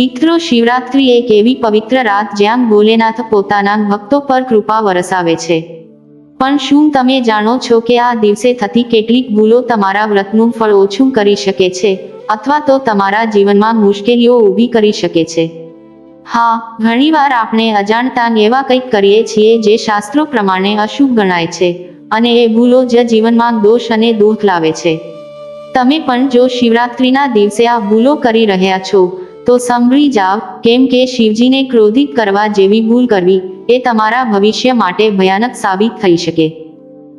મિત્રો શિવરાત્રિ એક એવી પવિત્ર રાત જ્યાં ભોલેનાથ પોતાના ભક્તો પર કૃપા વરસાવે છે. પણ શું તમે જાણો છો કે આ દિવસે થતી કેટલીક ભૂલો તમારા વ્રતનું ફળ ઓછું કરી શકે છે અથવા તો તમારા જીવનમાં મુશ્કેલીઓ ઊભી કરી શકે છે? હા, ઘણીવાર આપણે અજાણતા એવા કંઈક કરીએ છીએ જે શાસ્ત્રો પ્રમાણે અશુભ ગણાય છે અને એ ભૂલો જ જીવનમાં દોષ અને દુઃખ લાવે છે. તમે પણ જો શિવરાત્રિના દિવસે આ ભૂલો કરી રહ્યા છો તો સંભળી જાવ, કેમ કે શિવજીને ક્રોધિત કરવા જેવી ભૂલ કરવી એ તમારા ભવિષ્ય માટે ભયાનક સાબિત થઈ શકે.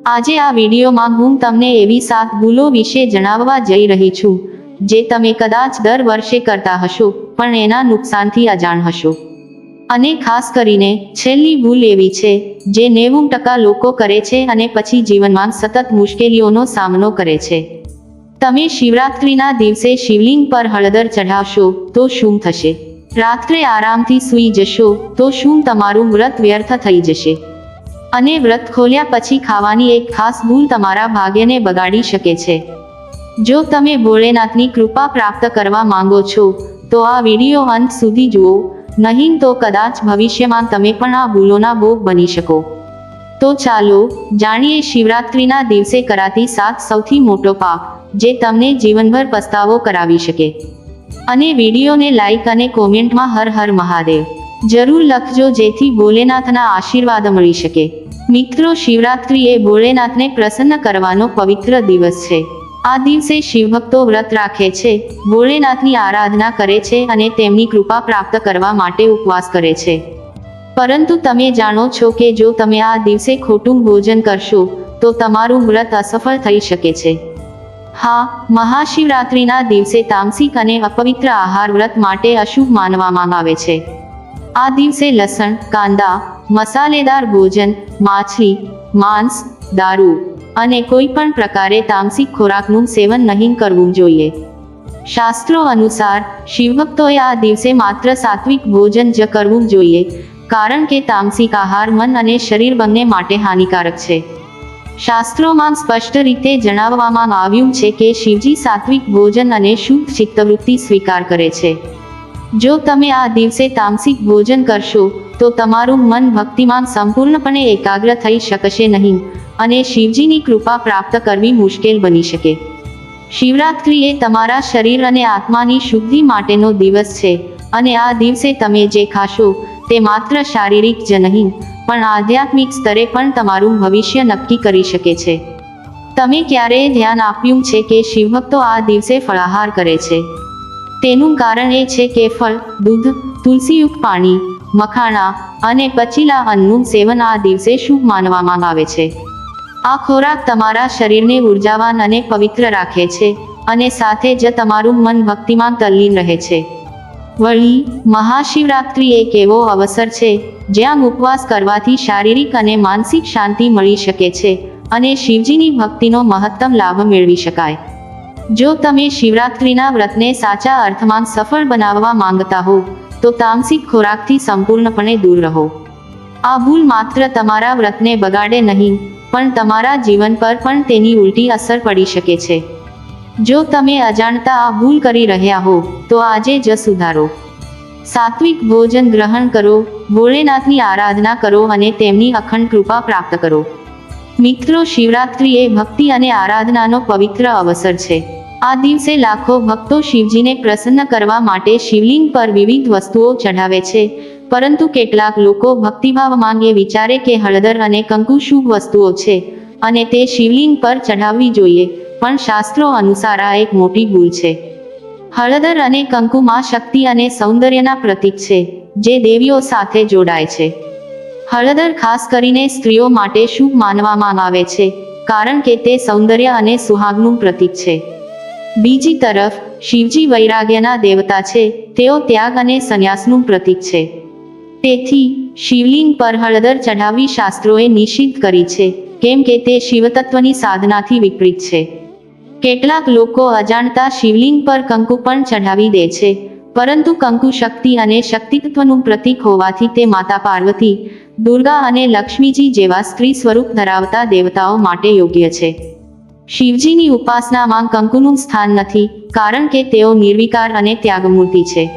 આજે આ વિડીયોમાં હું તમને એવી સાત ભૂલો વિશે જણાવવા જઈ રહી છું, જે તમે કદાચ દર વર્ષે કરતા હશો, પણ એના નુકસાનથી અજાણ હશો. અને ખાસ કરીને, છેલ્લી ભૂલ એવી છે, જે નેવું ટકા લોકો કરે છે અને પછી જીવનમાં સતત મુશ્કેલીઓનો સામનો કરે છે. તમે શિવરાત્રિના દિવસે શિવલિંગ પર હળદર ચઢાવશો, તો શું થશે? રાત્રે આરામથી સૂઈ જશો, તો શું તમારું વ્રત વ્યર્થ થઈ જશે? અને વ્રત ખોલ્યા પછી ખાવાની એક ખાસ ભૂલ તમારા ભાગ્યને બગાડી શકે છે. જો તમે ભોળેનાથની કૃપા પ્રાપ્ત કરવા માંગો છો, તો આ વીડિયો અંત સુધી જુઓ, નહીં તો કદાચ ભવિષ્યમાં તમે પણ આ ભૂલોના ભોગ બની શકો. તો ચાલો, જાણીએ શિવરાત્રિના દિવસે કરાતી સાત સૌથી મોટો પાપ. જે તમને જીવનભર પસ્તાવો કરાવી શકે. અને વિડીયોને લાઈક અને કોમેન્ટમાં હર હર મહાદેવ. જરૂર લખજો જેથી ભોલેનાથના આશીર્વાદ મળી શકે. મિત્રો શિવરાત્રિ એ ભોલેનાથને પ્રસન્ન કરવાનો પવિત્ર દિવસ છે. આ દિવસે શિવભક્તો વ્રત રાખે છે, ભોલેનાથની આરાધના કરે છે અને તેમની કૃપા પ્રાપ્ત કરવા માટે ઉપવાસ કરે છે. પરંતુ તમે જાણો છો કે જો તમે આ દિવસે ખોટું ભોજન કરશો, તો તમારું વ્રત અસફળ થઈ શકે છે. હા, મહાશિવરાત્રિના દિવસે તામસિક અને અપવિત્ર આહાર વ્રત માટે અશુભ માનવામાં આવે છે. આ દિવસે લસણ, કાંદા, મસાલેદાર ભોજન, માછલી, માંસ, દારૂ અને કોઈ પણ પ્રકારે તામસિક ખોરાકનું સેવન નહીં કરવું જોઈએ. શાસ્ત્રો અનુસાર, શિવભક્તોએ આ દિવસે માત્ર સાત્વિક ભોજન જ કરવું જોઈએ, કારણ કે તામસિક આહાર મન અને શરીર બંને માટે હાનિકારક છે. શાસ્ત્રોમાં સ્પષ્ટ રીતે જણાવવામાં આવ્યું છે કે શિવજી સાત્વિક ભોજન અને શુદ્ધ ચિત્તવૃત્તિ સ્વીકાર કરે છે. જો તમે આ દિવસે તામસિક ભોજન કરશો, તો તમારું મન ભક્તિમાં સંપૂર્ણપણે એકાગ્ર થઈ શકશે નહીં અને શિવજીની કૃપા પ્રાપ્ત કરવી મુશ્કેલ બની શકે. શિવરાત્રિ એ તમારા શરીર અને આત્માની શુદ્ધિ માટેનો દિવસ છે અને આ દિવસે તમે જે ખાશો, તે માત્ર શારીરિક જ નહીં પણ આધ્યાત્મિક સ્તરે પણ તમારું ભવિષ્ય નક્કી કરી શકે છે. તમે ક્યારેય ધ્યાન આપ્યું છે કે શિવભક્તો આ દિવસે ફળાહાર કરે છે. તેનું કારણ એ છે કે ફળ, દૂધ, તુલસીયુક્ત પાણી, મખાણા અને પચીલા અન્નનું સેવન આ દિવસે શુભ માનવામાં આવે છે. આ ખોરાક તમારા શરીરને ઉર્જાવાન અને પવિત્ર રાખે છે અને સાથે જ તમારું મન ભક્તિમાં તલ્લીન રહે છે. વળી મહાશિવરાત્રિ એક એવો અવસર છે, જ્યાં ઉપવાસ કરવાથી શારીરિક અને માનસિક શાંતિ મળી શકે છે અને શિવજીની ભક્તિનો મહત્તમ લાભ મેળવી શકાય. જો તમે શિવરાત્રિના વ્રતને સાચા અર્થમાં સફળ બનાવવા માંગતા હો, તો તામસિક ખોરાકથી સંપૂર્ણપણે દૂર રહો. આ ભૂલ માત્ર તમારા વ્રતને બગાડે નહીં, પણ તમારા જીવન પર પણ તેની ઉલટી અસર પડી શકે છે. જો તમે અજાણતા આ ભૂલ કરી રહ્યા હો, તો આજે જ સુધારો. સાત્વિક ભોજન ગ્રહણ કરો, ભોળેનાથની આરાધના કરો અને તેમની અખંડ કૃપા પ્રાપ્ત કરો. મિત્રો શિવરાત્રિ એ ભક્તિ અને આરાધનાનો પવિત્ર અવસર છે. આ દિવસે લાખો ભક્તો શિવજીને પ્રસન્ન કરવા માટે શિવલિંગ પર વિવિધ વસ્તુઓ ચઢાવે છે, પરંતુ કેટલાક લોકો ભક્તિભાવમાં એ વિચારે કે હળદર અને કંકુ શુભ વસ્તુઓ છે અને તે શિવલિંગ પર ચઢાવવી જોઈએ. પણ શાસ્ત્રો અનુસાર આ એક મોટી ભૂલ છે. હળદર અને કંકુમાં શક્તિ અને સૌંદર્યના પ્રતીક છે, જે દેવીઓ સાથે જોડાય છે. હળદર ખાસ કરીને સ્ત્રીઓ માટે શુભ માનવામાં આવે છે, કારણ કે તે સૌંદર્ય અને સુહાગનું પ્રતીક છે. બીજી તરફ, શિવજી વૈરાગ્યના દેવતા છે, તેઓ ત્યાગ અને સંન્યાસનું પ્રતીક છે. તેથી, શિવલિંગ પર હળદર ચઢાવી શાસ્ત્રોએ નિષિદ્ધ કરી છે, કેમ કે તે શિવતત્વની સાધનાથી વિપરીત છે. કેટલાક લોકો અજાણતા શિવલિંગ પર કંકુ પણ ચઢાવી દે છે. પરંતુ કંકુ શક્તિ અને શક્તિત્વનું પ્રતીક હોવાથી તે માતા પાર્વતી, દુર્ગા અને લક્ષ્મીજી જેવા સ્ત્રી સ્વરૂપ ધરાવતા દેવતાઓ માટે યોગ્ય છે. શિવજીની ઉપાસનામાં કંકુનું સ્થાન નથી, કારણ કે તેઓ નિર્વિકાર અને ત્યાગમૂર્તિ છે.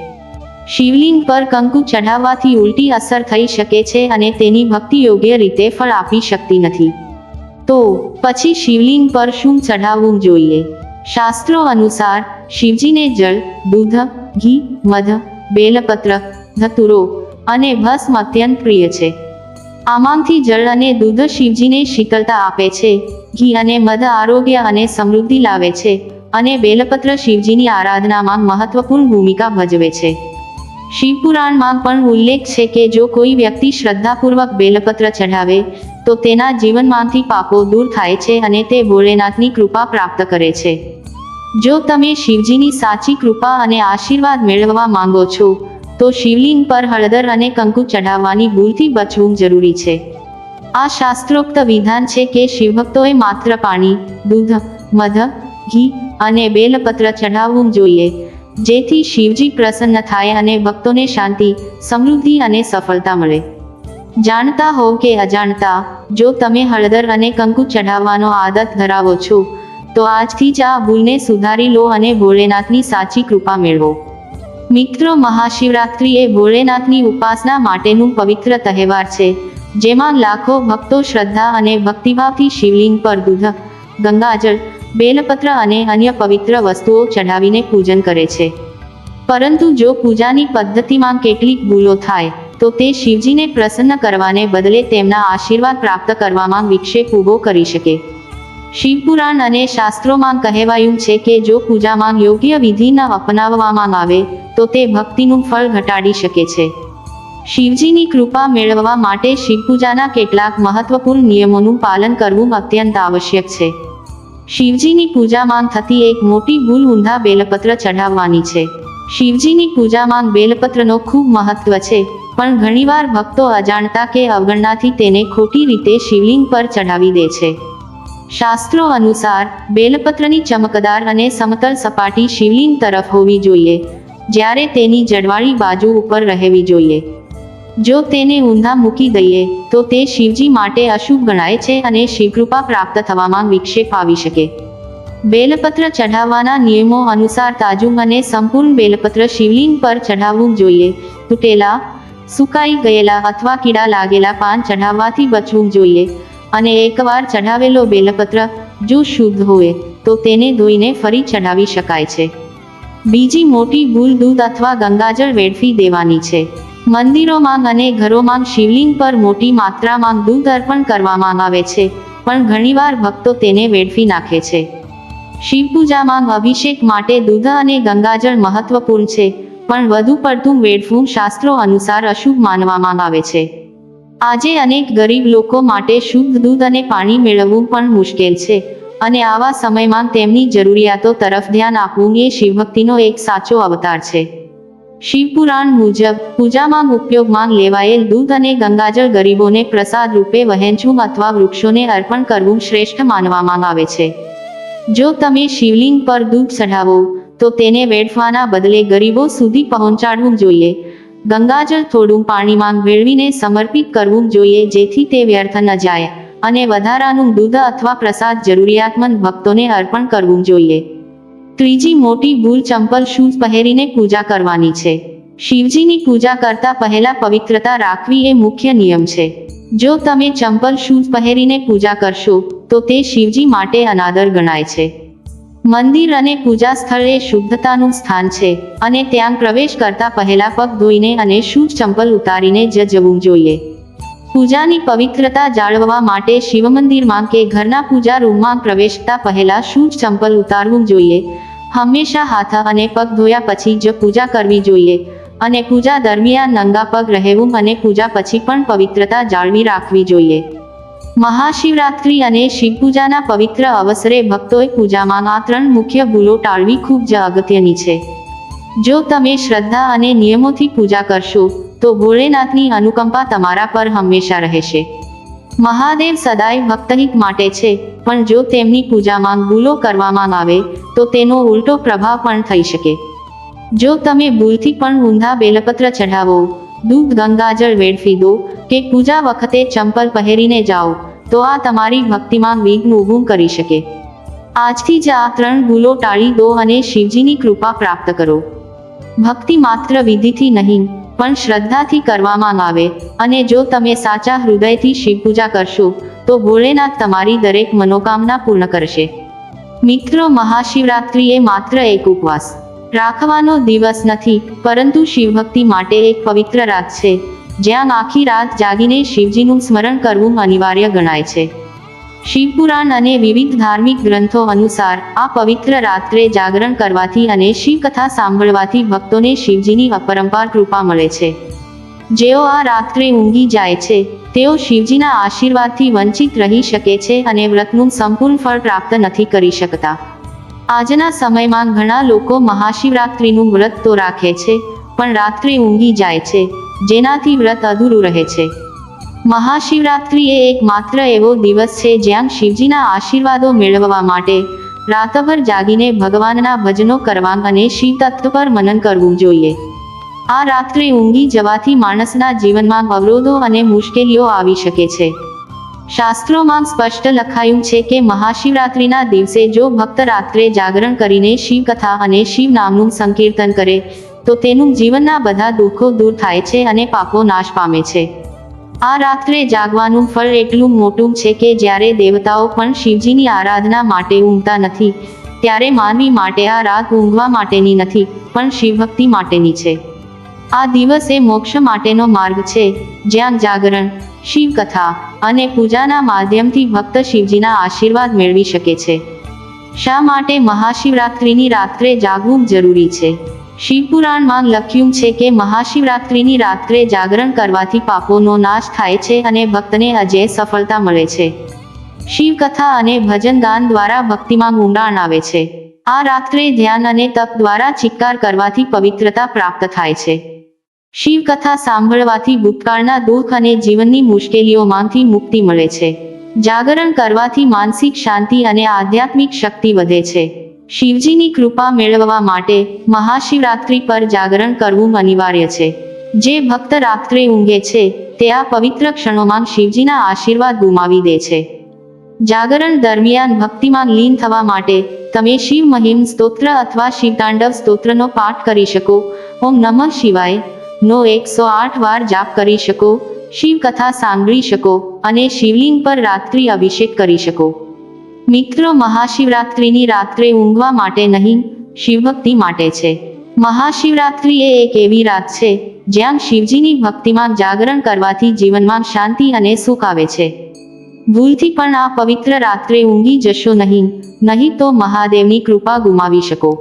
શિવલિંગ પર કંકુ ચઢાવવાથી ઉલટી અસર થઈ શકે છે અને તેની ભક્તિ યોગ્ય રીતે ફળ આપી શકતી નથી. તો પછી શિવલિંગ પર શું ચઢાવવું જોઈએ? શાસ્ત્રો અનુસાર શિવજીને જળ, દૂધ, ઘી, મધ, બેલપત્ર, ધતુરો અને ભસ્મ અત્યંત પ્રિય છે. આમાંથી જળ અને દૂધ શિવજીને શીતળતા આપે છે, ઘી અને મધ આરોગ્ય અને સમૃદ્ધિ લાવે છે અને બેલપત્ર શિવજીની આરાધનામાં મહત્વપૂર્ણ ભૂમિકા ભજવે છે. શિવપુરાણમાં પણ ઉલ્લેખ છે કે જો કોઈ વ્યક્તિ શ્રદ્ધાપૂર્વક બેલપત્ર ચઢાવે, તો તેના જીવનમાંથી પાપો દૂર થાય છે અને તે ભોળેનાથની કૃપા પ્રાપ્ત કરે છે. જો તમે શિવજીની સાચી કૃપા અને આશીર્વાદ મેળવવા માંગો છો, તો શિવલિંગ પર હળદર અને કંકુ ચઢાવવાની ભૂલથી બચવું જરૂરી છે. આ શાસ્ત્રોક્ત વિધાન છે કે શિવભક્તોએ માત્ર પાણી, દૂધ, મધ, ઘી અને બેલપત્ર ચઢાવવું જોઈએ. જેથી શિવજી પ્રસન્ન થાય અને ભક્તોને શાંતિ, સમૃદ્ધિ અને સફળતા મળે. જાણતા હોવ કે અજાણતા, જો તમે હળદર અને કંકુ ચઢાવવાનો આદત ધરાવો છો, તો આજથી જ આ ભૂલને સુધારી લો અને ભોળેનાથની સાચી કૃપા મેળવો. મિત્રો મહાશિવરાત્રિ એ ભોળેનાથની ઉપાસના માટેનું પવિત્ર તહેવાર છે, જેમાં લાખો ભક્તો શ્રદ્ધા અને ભક્તિભાવથી શિવલિંગ પર દૂધ, ગંગાજળ બેલપત્ર અને અન્ય પવિત્ર વસ્તુઓ ચઢાવીને પૂજન કરે છે. પરંતુ જો પૂજાની પદ્ધતિમાં કેટલીક ભૂલો થાય, તો તે શિવજીને પ્રસન્ન કરવાને બદલે તેમના આશીર્વાદ પ્રાપ્ત કરવામાં વિક્ષેપ ઊભો કરી શકે. શિવપુરાણ અને શાસ્ત્રોમાં કહેવાયું છે કે જો પૂજામાં યોગ્ય વિધિ ન અપનાવવામાં આવે, તો તે ભક્તિનું ફળ ઘટાડી શકે છે. શિવજીની કૃપા મેળવવા માટે શિવપૂજાના કેટલાક મહત્વપૂર્ણ નિયમોનું પાલન કરવું અત્યંત આવશ્યક છે. શિવજીની પૂજામાં થતી એક મોટી ભૂલ ઊંધા બેલપત્ર ચઢાવવાની છે. શિવજીની પૂજામાં બેલપત્રનો ખૂબ મહત્વ છે, પણ ઘણીવાર ભક્તો અજાણતા કે અવગણનાથી તેને ખોટી રીતે શિવલિંગ પર ચઢાવી દે છે. શાસ્ત્રો અનુસાર, બેલપત્રની ચમકદાર અને સમતલ સપાટી શિવલિંગ તરફ હોવી જોઈએ, જ્યારે તેની જડવાળી બાજુ ઉપર રહેવી જોઈએ. જો તેને ઊંધા મૂકી દઈએ, તો તે શિવજી માટે અશુભ ગણાય છે અને શિવકૃપા પ્રાપ્ત થવામાં વિક્ષેપ આવી શકે. બેલપત્ર ચઢાવવાના નિયમો અનુસાર તાજું અને સંપૂર્ણ બેલપત્ર શિવલિંગ પર ચઢાવવું જોઈએ. તૂટેલા, સુકાઈ ગયેલા અથવા કીડા લાગેલા પાન ચઢાવવાથી બચવું જોઈએ. અને એકવાર ચઢાવેલો બેલપત્ર જો શુદ્ધ હોય, તો તેને ધોઈને ફરી ચઢાવી શકાય છે. બીજી મોટી ભૂલ દૂધ અથવા ગંગાજળ વેડફી દેવાની છે. મંદિરોમાં અને ઘરોમાં શિવલિંગ પર મોટી માત્રામાં દૂધ અર્પણ કરવામાં આવે છે, પણ ઘણીવાર ભક્તો તેને વેડફી નાખે છે. શિવપૂજામાં અભિષેક માટે દૂધ અને ગંગાજળ મહત્વપૂર્ણ છે, પણ વધુ પડતું વેડફવું શાસ્ત્રો અનુસાર અશુભ માનવામાં આવે છે. આજે અનેક ગરીબ લોકો માટે શુદ્ધ દૂધ અને પાણી મેળવવું પણ મુશ્કેલ છે, અને આવા સમયમાં તેમની જરૂરિયાતો તરફ ધ્યાન આપવું એ શિવભક્તિનો એક સાચો અવતાર છે. શિવપુરાણ મુજબ પૂજામાં ઉપયોગમાં લેવાયેલ દૂધ અને ગંગાજળ ગરીબોને પ્રસાદ રૂપે વહેંચવું અથવા વૃક્ષોને અર્પણ કરવું શ્રેષ્ઠ માનવામાં આવે છે. જો તમે શિવલિંગ પર દૂધ ચઢાવો, તો તેને વેડફવાના બદલે ગરીબો સુધી પહોંચાડવું જોઈએ. ગંગાજળ થોડું પાણીમાં મેળવીને સમર્પિત કરવું જોઈએ જેથી તે વ્યર્થ ન જાય અને વધારાનું દૂધ અથવા પ્રસાદ જરૂરિયાતમંદ ભક્તોને અર્પણ કરવું જોઈએ. ત્રીજી મોટી ભૂલ ચંપલ શૂઝ પહેરીને પૂજા કરવાની છે. શિવજીની પૂજા કરતા પહેલા પવિત્રતા રાખવી એ મુખ્ય નિયમ છે. જો તમે ચંપલ શૂઝ પહેરીને પૂજા કરશો, તો તે શિવજી માટે અનાદર ગણાય છે. મંદિર અને પૂજા સ્થળ શુદ્ધતાનું સ્થાન છે અને ત્યાં પ્રવેશ કરતા પહેલા પગ ધોઈને અને શૂઝ ચંપલ ઉતારીને જ જવું જોઈએ. પૂજાની પવિત્રતા જાળવવા માટે શિવ મંદિરમાં કે ઘરના પૂજા રૂમમાં પ્રવેશતા પહેલા શું ચંપલ ઉતારવું જોઈએ. હંમેશા હાથ અને પગ ધોયા પછી જ પૂજા કરવી જોઈએ અને પૂજા દરમિયાન નંગા પગ રહેવું અને પૂજા પછી પણ પવિત્રતા જાળવી રાખવી જોઈએ. મહાશિવરાત્રિ અને શિવપૂજાના પવિત્ર અવસરે ભક્તોએ પૂજામાં આ ત્રણ મુખ્ય ભૂલો ટાળવી ખૂબ જ અગત્યની છે. જો તમે શ્રદ્ધા અને નિયમોથી પૂજા કરશો તો ભોળેનાથની અનુકંપા તમારા પર હંમેશા રહેશે. મહાદેવ સદાય ભક્તહિત માટે છે, પણ જો તેમની પૂજામાં ભૂલો કરવામાં આવે, તો તેનો ઉલટો પ્રભાવ પણ થઈ શકે. જો તમે ભૂલથી પણ ઊંધા બેલપત્ર ચઢાવો, દૂધ ગંગાજળ વેડફી દો કે પૂજા વખતે ચંપલ પહેરીને જાઓ, તો આ તમારી ભક્તિમાં વિઘ્ન ઊભું કરી શકે. આજથી જ આ ત્રણ ભૂલો ટાળી દો અને શિવજીની કૃપા પ્રાપ્ત કરો. ભક્તિ માત્ર વિધિથી નહીં પણ શ્રદ્ધાથી કરવામાં આવે અને જો તમે સાચા હૃદયથી શિવ પૂજા કરશો, તો ભોળેનાથ તમારી દરેક મનોકામના પૂર્ણ કરશે. મિત્રો મહાશિવરાત્રિ એ માત્ર એક ઉપવાસ. રાખવાનો દિવસ નથી, પરંતુ શિવભક્તિ માટે એક પવિત્ર રાત છે, જ્યાં આખી રાત જાગીને શિવજીનું સ્મરણ કરવું અનિવાર્ય ગણાય છે. શિવપુરાણ અને વિવિધ ધાર્મિક ગ્રંથો અનુસાર આ પવિત્ર રાત્રે જાગરણ કરવાથી અને શિવકથા સાંભળવાથી ભક્તોને શિવજીની અપરંપાર કૃપા મળે છે. જેઓ આ રાત્રે ઊંઘી જાય છે, તેઓ શિવજીના આશીર્વાદથી વંચિત રહી શકે છે અને વ્રતનું સંપૂર્ણ ફળ પ્રાપ્ત નથી કરી શકતા. આજના સમયમાં ઘણા લોકો મહાશિવરાત્રિનું વ્રત તો રાખે છે, પણ રાત્રે ઊંઘી જાય છે, જેનાથી વ્રત અધૂરું રહે છે. મહાશિવરાત્રિ એ એક માત્ર એવો દિવસ છે જ્યાં શિવજીના આશીર્વાદો મેળવવા માટે રાતભર જાગીને ભગવાનના ભજનો કરવા અને શિવ તત્વ પર મનન કરવું જોઈએ. આ રાત્રે ઊંઘી જવાથી માણસના જીવનમાં અવરોધો અને મુશ્કેલીઓ આવી શકે છે. શાસ્ત્રોમાં સ્પષ્ટ લખાયું છે કે મહાશિવરાત્રિના દિવસે જો ભક્ત રાત્રે જાગરણ કરીને શિવ કથા અને શિવ નામનું સંકીર્તન કરે, તો તેનું જીવનના બધા દુઃખો દૂર થાય છે અને પાપો નાશ પામે છે. આ રાત્રે જાગવાનું ફળ એટલું મોટું છે કે જ્યારે દેવતાઓ પણ શિવજીની આરાધના માટે ઊંઘતા નથી, ત્યારે માનવી માટે આ રાત ઊંઘવા માટેની નથી, પણ શિવભક્તિ માટેની છે. આ દિવસ એ મોક્ષ માટેનો માર્ગ છે, જ્યાં જાગરણ, શિવકથા અને પૂજાના માધ્યમથી ભક્ત શિવજીના આશીર્વાદ મેળવી શકે છે. શા માટે મહાશિવરાત્રિની રાત્રે જાગવું જરૂરી છે? શિવપુરાણમાં લખ્યું છે કે મહાશિવરાત્રિની રાત્રે જાગરણ કરવાથી પાપોનો નાશ થાય છે અને ભક્તને અજય સફળતા મળે છે. શિવકથા અને ભજન ગાન દ્વારા ભક્તિમાં ઊંડાણ આવે છે. આ રાત્રે ધ્યાન અને તપ દ્વારા ચિત્કાર કરવાથી પવિત્રતા પ્રાપ્ત થાય છે. શિવકથા સાંભળવાથી ભૂતકાળના દુઃખ અને જીવનની મુશ્કેલીઓમાંથી મુક્તિ મળે છે. જાગરણ કરવાથી માનસિક શાંતિ અને આધ્યાત્મિક શક્તિ વધે છે. શિવજીની કૃપા મેળવવા માટે મહાશિવરાત્રિ પર જાગરણ કરવું અનિવાર્ય છે. જે ભક્ત રાત્રે ઊંઘે છે, તે આ પવિત્ર ક્ષણોમાં શિવજીના આશીર્વાદ ગુમાવી દે છે. જાગરણ દરમિયાન ભક્તિમાં લીન થવા માટે તમે શિવ મહિમ સ્તોત્ર અથવા શિવતાંડવ સ્તોત્રનો પાઠ કરી શકો. ઓમ નમઃ શિવાય. નો એકસો આઠ વાર જાપ કરી શકો. શિવ કથા સાંભળી શકો અને શિવલિંગ પર રાત્રિ અભિષેક કરી શકો. મિત્રો મહાશિવરાત્રિની રાત્રે ઊંઘવા માટે નહીં, શિવભક્તિ માટે છે. મહાશિવરાત્રિ એ એક એવી રાત છે, જ્યાં શિવજીની ભક્તિમાં જાગરણ કરવાથી જીવનમાં શાંતિ અને સુખ આવે છે. ભૂલથી પણ આ પવિત્ર રાત્રે ઊંઘી જશો નહીં નહીં તો મહાદેવની કૃપા ગુમાવી શકો.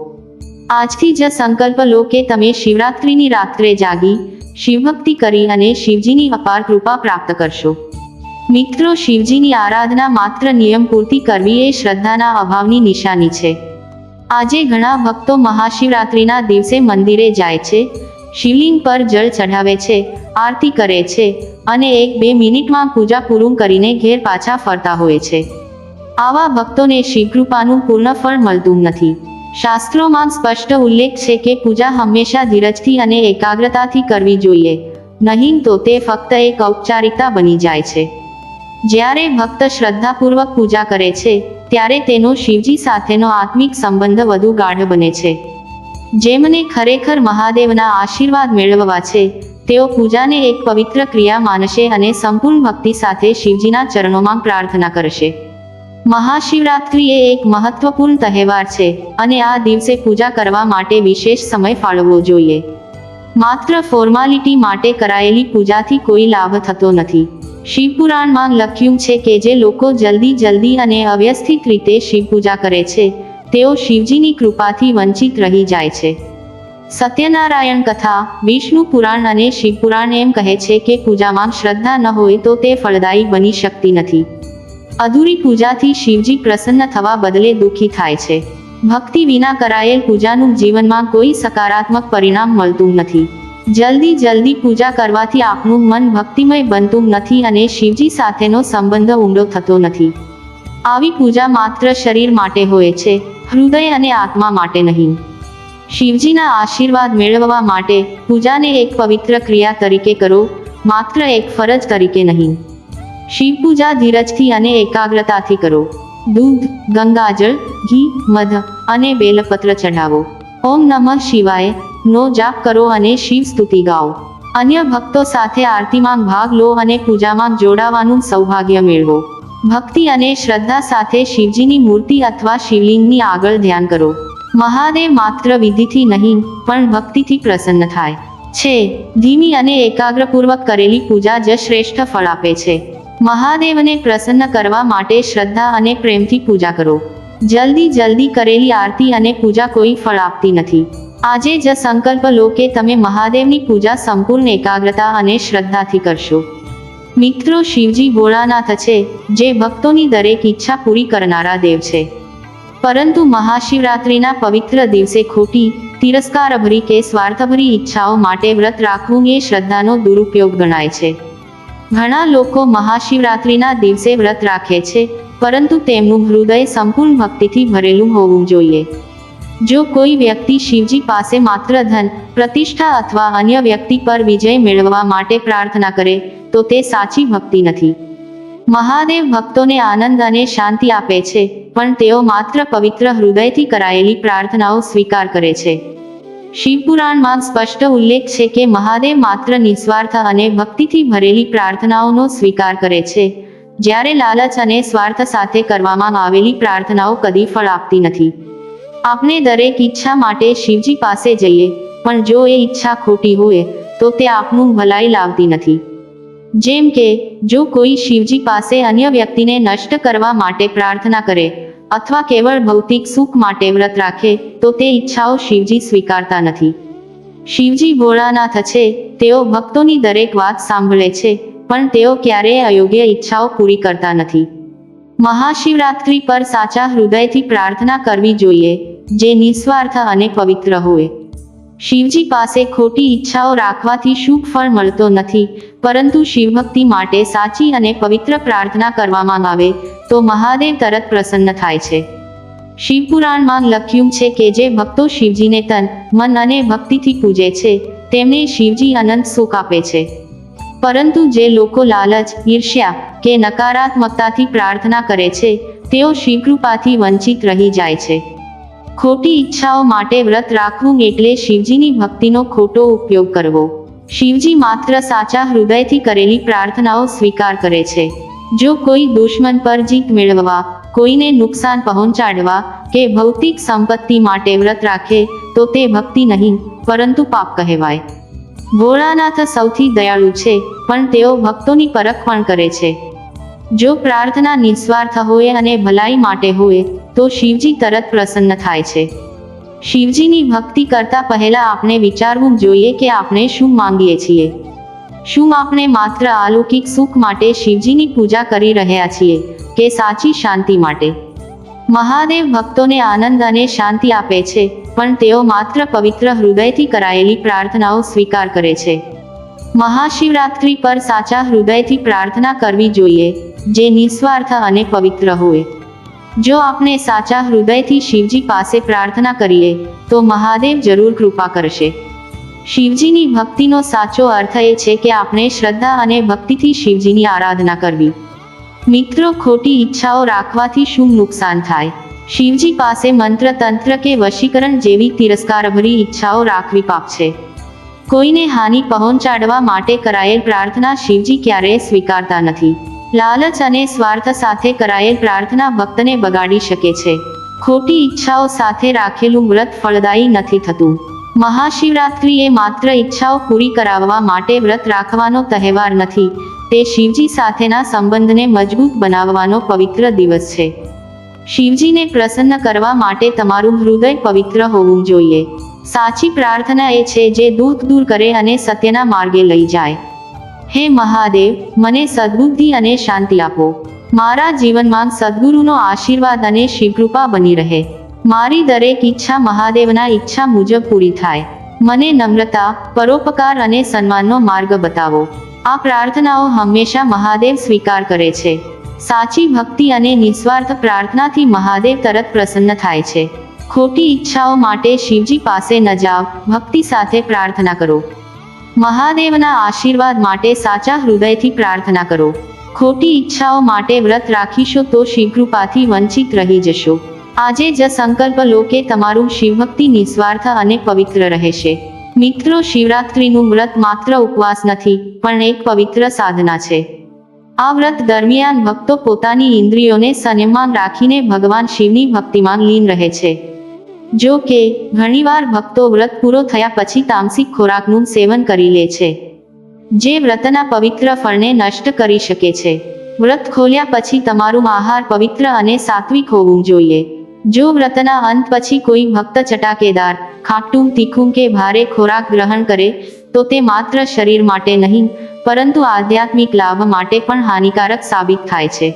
આજથી જ સંકલ્પ લો કે તમે શિવરાત્રિની રાત્રે જાગી, શિવભક્તિ કરી અને શિવજીની અપાર કૃપા પ્રાપ્ત કરશો. મિત્રો શિવજીની આરાધના માત્ર નિયમ પૂર્તિ કરવી એ શ્રદ્ધાના અભાવની નિશાની છે. આજે ઘણા ભક્તો મહાશિવરાત્રિના દિવસે મંદિરે જાય છે, શિવલિંગ પર જળ ચઢાવે છે, આરતી કરે છે અને એક બે મિનિટમાં પૂજા પૂરું કરીને ઘેર પાછા ફરતા હોય છે. આવા ભક્તોને શિવકૃપાનું પૂર્ણ ફળ મળતું નથી. શાસ્ત્રોમાં સ્પષ્ટ ઉલ્લેખ છે કે પૂજા હંમેશા ધીરજથી અને એકાગ્રતાથી કરવી જોઈએ, નહીં તો તે ફક્ત એક ઔપચારિકતા બની જાય છે. જ્યારે ભક્ત શ્રદ્ધાપૂર્વક પૂજા કરે છે, ત્યારે તેનો શિવજી સાથેનો આત્મિક સંબંધ વધુ ગાઢ બને છે. જેમને ખરેખર મહાદેવના આશીર્વાદ મેળવવા છે, તેઓ પૂજાને એક પવિત્ર ક્રિયા માનશે અને સંપૂર્ણ ભક્તિ સાથે શિવજીના ચરણોમાં પ્રાર્થના કરશે. મહાશિવરાત્રિ એ એક મહત્વપૂર્ણ તહેવાર છે અને આ દિવસે પૂજા કરવા માટે વિશેષ સમય ફાળવવો જોઈએ. માત્ર ફોર્માલિટી માટે કરાયેલી પૂજાથી કોઈ લાભ થતો નથી. શિવપુરાણમાં લખ્યું છે કે જે લોકો જલ્દી જલ્દી અને અવ્યવસ્થિત રીતે શિવ પૂજા કરે છે, તેઓ શિવજીની કૃપાથી વંચિત રહી જાય છે. સત્યનારાયણ કથા, વિષ્ણુ પુરાણ અને શિવપુરાણ એમ કહે છે કે પૂજામાં શ્રદ્ધા ન હોય તો તે ફળદાયી બની શકતી નથી. અધૂરી પૂજાથી શિવજી પ્રસન્ન થવા બદલે દુઃખી થાય છે. ભક્તિ વિના કરાયેલ પૂજાનું જીવનમાં કોઈ સકારાત્મક પરિણામ મળતું નથી. જલ્દી જલ્દી પૂજા કરવાથી આપનું મન ભક્તિમય બનતું નથી અને શિવજી સાથેનો સંબંધ ઊંડો થતો નથી. આવી પૂજા માત્ર શરીર માટે હોય છે, હૃદય અને આત્મા માટે નહીં. શિવજીના આશીર્વાદ મેળવવા માટે પૂજાને એક પવિત્ર ક્રિયા તરીકે કરો, માત્ર એક ફરજ તરીકે નહીં. શિવ પૂજા ધીરજથી અને એકાગ્રતાથી કરો. દૂધ, ગંગાજળ, ઘી, મધ અને બેલપત્ર ચઢાવો. ઓમ નમઃ શિવાય. નો જાપ કરો અને શિવ સ્તુતિ ગાઓ. અન્ય ભક્તો સાથે આરતીમાં ભાગ લો અને પૂજામાં જોડાવાનું સૌભાગ્ય મેળવો. ભક્તિ અને શ્રદ્ધા સાથે શિવજીની મૂર્તિ અથવા શિવલિંગની આગળ ધ્યાન કરો. મહાદેવ માત્ર વિધિથી નહીં, પણ ભક્તિથી પ્રસન્ન થાય. છે, ધીમી અને એકાગ્રપૂર્વક કરેલી પૂજા જ શ્રેષ્ઠ ફળ આપે છે. મહાદેવને પ્રસન્ન કરવા માટે શ્રદ્ધા અને પ્રેમથી પૂજા કરો. જલ્દી જલ્દી કરેલી આરતી અને પૂજા કોઈ ફળ આપતી નથી. આજે જ સંકલ્પ લો કે તમે મહાદેવની પૂજા સંપૂર્ણ એકાગ્રતા અને શ્રદ્ધાથી કરશો. મિત્રો, શિવજી ભોળાનાથ છે, જે ભક્તોની દરેક ઈચ્છા પૂરી કરનારા દેવ છે. પરંતુ મહાશિવરાત્રિના પવિત્ર દિવસે ખોટી, તિરસ્કારભરી કે સ્વાર્થભરી ઈચ્છાઓ માટે વ્રત રાખવું એ શ્રદ્ધાનો દુરુપયોગ ગણાય છે. ઘણા લોકો મહાશિવરાત્રિના દિવસે વ્રત રાખે છે, પરંતુ તેમનું હૃદય સંપૂર્ણ ભક્તિથી ભરેલું હોવું જોઈએ. જો કોઈ વ્યક્તિ શિવજી પાસે માત્ર ધન, પ્રતિષ્ઠા અથવા અન્ય વ્યક્તિ પર વિજય મેળવવા માટે પ્રાર્થના કરે, તો તે સાચી ભક્તિ નથી. મહાદેવ ભક્તોને આનંદ અને શાંતિ આપે છે, પણ તેઓ માત્ર પવિત્ર હૃદયથી કરાયેલી પ્રાર્થનાઓ સ્વીકાર કરે છે. શિવપુરાણમાં સ્પષ્ટ ઉલ્લેખ છે કે મહાદેવ માત્ર નિસ્વાર્થ અને ભક્તિથી ભરેલી પ્રાર્થનાઓનો સ્વીકાર કરે છે, જ્યારે લાલચ અને સ્વાર્થ સાથે કરવામાં આવેલી પ્રાર્થનાઓ કદી ફળ આપતી નથી. આપણે દરેક ઈચ્છા માટે શિવજી પાસે જઈએ, પણ જો એ ઈચ્છા ખોટી હોય, તો તે આપનું ભલાઈ લાવતી નથી. જેમ કે, જો કોઈ શિવજી પાસે અન્ય વ્યક્તિને નષ્ટ કરવા માટે પ્રાર્થના કરે, અથવા કેવળ ભૌતિક સુખ માટે વ્રત રાખે, તો તે ઈચ્છાઓ શિવજી સ્વીકારતા નથી. શિવજી ભોળાનાથ છે, તેઓ ભક્તોની દરેક વાત સાંભળે છે, પણ તેઓ ક્યારેય અયોગ્ય ઈચ્છાઓ પૂરી કરતા નથી. મહાશિવરાત્રિ પર સાચા હૃદયથી પ્રાર્થના કરવી જોઈએ, જે નિસ્વાર્થ અને પવિત્ર હોય. શિવજી પાસે ખોટી ઈચ્છાઓ રાખવાથી શુભ ફળ મળતો નથી, પરંતુ શિવભક્તિ માટે સાચી અને પવિત્ર પ્રાર્થના કરવામાં આવે, તો મહાદેવ તરત પ્રસન્ન થાય છે. શિવપુરાણમાં લખ્યું છે કે જે ભક્તો શિવજીને તન, મન અને ભક્તિથી પૂજે છે, તેમને શિવજી અનંત સુખ આપે છે. પરંતુ જે લોકો લાલચ, ઈર્ષ્યા કે નકારાત્મકતાથી પ્રાર્થના કરે છે, તેઓ શિવકૃપાથી વંચિત રહી જાય છે. ખોટી ઈચ્છાઓ માટે વ્રત રાખવું એટલે શિવજીની ભક્તિનો ખોટો ઉપયોગ કરવો. શિવજી માત્ર સાચા હૃદયથી કરેલી પ્રાર્થનાઓ સ્વીકાર કરે છે. જો કોઈ દુશ્મન પર જીત મેળવવા, કોઈને નુકસાન પહોંચાડવા કે ભૌતિક સંપત્તિ માટે વ્રત રાખે, તો તે ભક્તિ નહીં, પરંતુ પાપ કહેવાય. ભોળાનાથ સૌથી દયાળુ છે, પણ તેઓ ભક્તોની પરખ પણ કરે છે. જો પ્રાર્થના નિસ્વાર્થ હોય અને ભલાઈ માટે હોય, તો શિવજી તરત પ્રસન્ન થાય છે. શિવજીની ભક્તિ કરતા પહેલા આપણે વિચારવું જોઈએ કે આપણે શું માંગીએ છીએ. શું આપણે માત્ર અલૌકિક સુખ માટે શિવજીની પૂજા કરી રહ્યા છીએ, કે સાચી શાંતિ માટે? મહાદેવ ભક્તોને આનંદ અને શાંતિ આપે છે પણ તેઓ માત્ર પવિત્ર હૃદયથી કરાયેલી પ્રાર્થનાઓ સ્વીકાર કરે છે. મહાશિવરાત્રિ પર સાચા હૃદયથી પ્રાર્થના કરવી જોઈએ, જે નિસ્વાર્થ અને પવિત્ર હોય. જો આપણે સાચા હૃદયથી શિવજી પાસે પ્રાર્થના કરીએ, તો મહાદેવ જરૂર કૃપા કરશે. શિવજીની ભક્તિનો સાચો અર્થ એ છે કે આપણે શ્રદ્ધા અને ભક્તિથી શિવજીની આરાધના કરવી. મિત્રો, ખોટી ઈચ્છાઓ રાખવાથી શું નુકસાન થાય? શિવજી પાસે મંત્ર તંત્ર કે વશીકરણ જેવી તિરસ્કારભરી ઈચ્છાઓ રાખવી પાપ છે. કોઈને હાનિ પહોંચાડવા માટે કરાયેલ પ્રાર્થના શિવજી ક્યારેય સ્વીકારતા નથી. લાલચ અને સ્વાર્થ સાથે કરાયેલ પ્રાર્થના ભક્તને બગાડી શકે છે. ખોટી ઈચ્છાઓ સાથે રાખેલું વ્રત ફળદાયી નથી થતું. મહાશિવરાત્રિ એ માત્ર ઈચ્છાઓ પૂરી કરાવવા માટે વ્રત રાખવાનો તહેવાર નથી, તે શિવજી સાથેના સંબંધને મજબૂત બનાવવાનો પવિત્ર દિવસ છે. શિવજીને પ્રસન્ન કરવા માટે તમારું હૃદય પવિત્ર હોવું જોઈએ. સાચી પ્રાર્થના એ છે જે દુઃખ દૂર કરે અને સત્યના માર્ગે લઈ જાય. હે મહાદેવ, મને સદબુદ્ધિ અને શાંતિ આપો. મારા જીવનમાં સદગુરુનો આશીર્વાદ અને શિવકૃપા બની રહે. મારી દરેક ઈચ્છા મહાદેવના ઈચ્છા મુજબ પૂરી થાય. મને નમ્રતા, પરોપકાર અને સન્માનનો માર્ગ બતાવો. આ પ્રાર્થનાઓ હંમેશા મહાદેવ સ્વીકાર કરે છે. સાચી ભક્તિ અને નિસ્વાર્થ પ્રાર્થનાથી મહાદેવ તરત પ્રસન્ન થાય છે. ખોટી ઈચ્છાઓ માટે શિવજી પાસે ન જાઓ, ભક્તિ સાથે પ્રાર્થના કરો. મહાદેવના આશીર્વાદ માટે સાચા હૃદયથી પ્રાર્થના કરો. ખોટી ઈચ્છાઓ માટે વ્રત રાખીશો તો શિવકૃપાથી વંચિત રહી જશો. આજે જ સંકલ્પ લો કે તમારું શિવભક્તિ નિસ્વાર્થ અને પવિત્ર રહેશે. મિત્રો, શિવરાત્રિનું વ્રત માત્ર ઉપવાસ નથી, પણ એક પવિત્ર સાધના છે. આ વ્રત દરમિયાન ભક્તો પોતાની ઇન્દ્રિયોને સંયમમાં રાખીને ભગવાન શિવની ભક્તિમાં લીન રહે છે. જો કે, ઘણીવાર ભક્તો વ્રત પૂરો થયા પછી તામસિક ખોરાકનું સેવન કરી લે છે. જે વ્રતના પવિત્ર ફળને નષ્ટ કરી શકે છે. વ્રત ખોલ્યા પછી તમારું આહાર પવિત્ર અને સાત્વિક હોવું જોઈએ. જો વ્રતના અંત પછી કોઈ ભક્ત ચટાકેદાર, ખાટું, તીખું કે ભારે ખોરાક ગ્રહણ કરે તો તે માત્ર શરીર માટે નહીં, પરંતુ આધ્યાત્મિક લાભ માટે પણ હાનિકારક સાબિત થાય છે.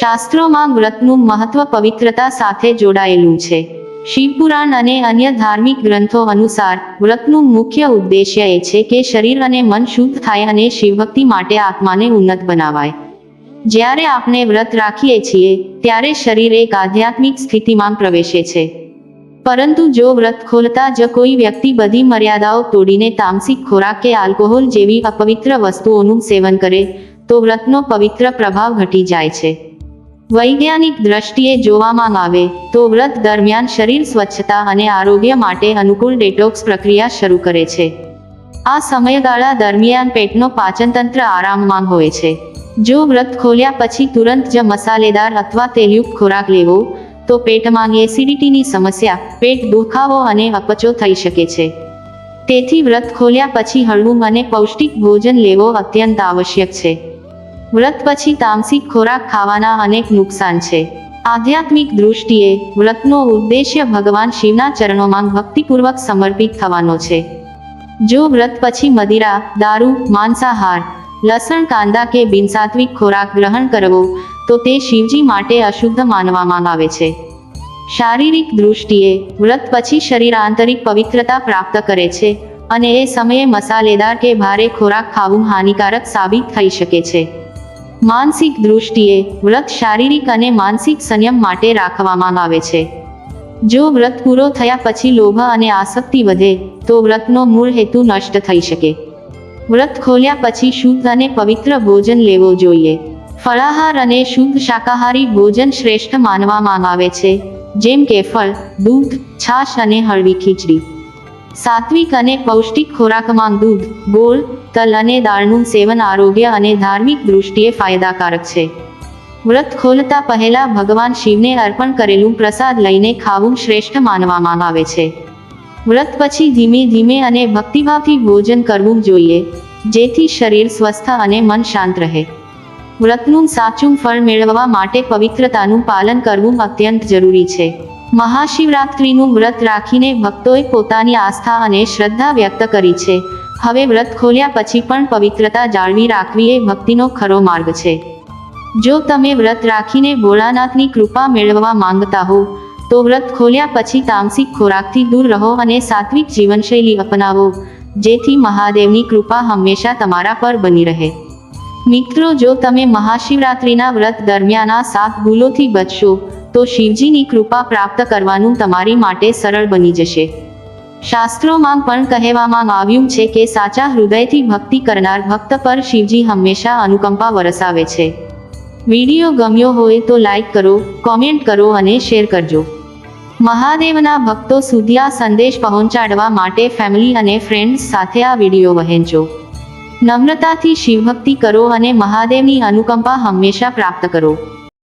શાસ્ત્રોમાં વ્રતનું મહત્વ પવિત્રતા સાથે જોડાયેલું છે. શિવપુરાણ અને અન્ય ધાર્મિક ગ્રંથો અનુસાર વ્રતનું મુખ્ય ઉદ્દેશ્ય એ છે કે શરીર અને મન શુદ્ધ થાય અને શિવભક્તિ માટે આત્માને ઉન્નત બનાવાય. જ્યારે આપણે વ્રત રાખીએ છીએ, ત્યારે શરીર એક આધ્યાત્મિક સ્થિતિમાં પ્રવેશે છે. પરંતુ જો વ્રત ખોલતા જ કોઈ વ્યક્તિ બધી મર્યાદાઓ તોડીને તામસિક ખોરાક કે આલ્કોહોલ જેવી અપવિત્ર વસ્તુઓનું સેવન કરે, તો વ્રતનો પવિત્ર પ્રભાવ ઘટી જાય છે. વૈજ્ઞાનિક દ્રષ્ટિએ જોવામાં આવે, તો વ્રત દરમિયાન શરીર સ્વચ્છતા અને આરોગ્ય માટે અનુકૂળ ડેટોક્સ પ્રક્રિયા શરૂ કરે છે. આ સમયગાળા દરમિયાન પેટનો પાચનતંત્ર આરામમાં હોય છે. જો વ્રત ખોલ્યા પછી તુરંત જ મસાલેદાર અથવા તેલયુક્ત ખોરાક લેવો તો પેટમાં એસિડિટીની સમસ્યા, પેટ દુખાવો અને અપચો થઈ શકે છે. તેથી વ્રત ખોલ્યા પછી હળવું અને પૌષ્ટિક ભોજન લેવો અત્યંત આવશ્યક છે. વ્રત પછી તામસિક ખોરાક ખાવાના અનેક નુકસાન છે. આધ્યાત્મિક દૃષ્ટિએ વ્રતનો ઉદ્દેશ્ય ભગવાન શિવના ચરણોમાં ભક્તિપૂર્વક સમર્પિત થવાનો છે. જો વ્રત પછી મદિરા, દારૂ, માંસાહાર, લસણ, કાંદા કે બિનસાત્વિક ખોરાક ગ્રહણ કરવો તો તે શિવજી માટે અશુદ્ધ માનવામાં આવે છે. શારીરિક દૃષ્ટિએ વ્રત પછી શરીર આંતરિક પવિત્રતા પ્રાપ્ત કરે છે અને એ સમયે મસાલેદાર કે ભારે ખોરાક ખાવું હાનિકારક સાબિત થઈ શકે છે. માનસિક દૃષ્ટિએ વ્રત શારીરિક અને માનસિક સંયમ માટે રાખવામાં આવે છે. જો વ્રત પૂરો થયા પછી લોભ અને આસક્તિ વધે, તો વ્રતનો મૂળ હેતુ નષ્ટ થઈ શકે. વ્રત ખોલ્યા પછી શુદ્ધ અને પવિત્ર ભોજન લેવો જોઈએ. ફળાહાર અને શુદ્ધ શાકાહારી ભોજન શ્રેષ્ઠ માનવામાં આવે છે, જેમ કે ફળ, દૂધ, છાશ અને હળવી ખીચડી. સાત્વિક અને પૌષ્ટિક ખોરાકમાં દૂધ, ગોળ, તલ અને દાળનું સેવન આરોગ્ય અને ધાર્મિક દૃષ્ટિએ ફાયદાકારક છે. વ્રત ખોલતા પહેલા ભગવાન શિવને અર્પણ કરેલું પ્રસાદ લઈને ખાવું શ્રેષ્ઠ માનવામાં આવે છે. વ્રત પછી ધીમે ધીમે અને ભક્તિભાવથી ભોજન કરવું જોઈએ, જેથી શરીર સ્વસ્થ અને મન શાંત રહે. વ્રતનું સાચું ફળ મેળવવા માટે પવિત્રતાનું પાલન કરવું અત્યંત જરૂરી છે. મહાશિવરાત્રિનું વ્રત રાખીને ભક્તોએ પોતાની આસ્થા અને શ્રદ્ધા વ્યક્ત કરી છે. હવે વ્રત ખોલ્યા પછી પણ પવિત્રતા જાળવી રાખવી એ ભક્તિનો ખરો માર્ગ છે. જો તમે વ્રત રાખીને ભોળાનાથની કૃપા મેળવવા માંગતા હો, તો વ્રત ખોલ્યા પછી તામસિક ખોરાકથી દૂર રહો અને સાત્વિક જીવનશૈલી અપનાવો, જેથી મહાદેવની કૃપા હંમેશા તમારા પર બની રહે. મિત્રો, જો તમે મહાશિવરાત્રિના વ્રત દરમિયાન આ સાત ભૂલોથી બચશો, તો શિવજીની કૃપા પ્રાપ્ત કરવાનું તમારી માટે સરળ બની જશે. શાસ્ત્રોમાં પણ કહેવામાં આવ્યું છે કે સાચા હૃદયથી ભક્તિ કરનાર ભક્ત પર શિવજી હંમેશા અનુકંપા વરસાવે છે. વીડિયો ગમ્યો હોય તો લાઈક કરો, કોમેન્ટ કરો અને શેર કરજો. મહાદેવના ભક્તો સુધી આ સંદેશ પહોંચાડવા માટે ફેમિલી અને ફ્રેન્ડ્સ સાથે આ વીડિયો વહેંચો. નમ્રતાથી શિવભક્તિ કરો અને મહાદેવની અનુકંપા હંમેશા પ્રાપ્ત કરો.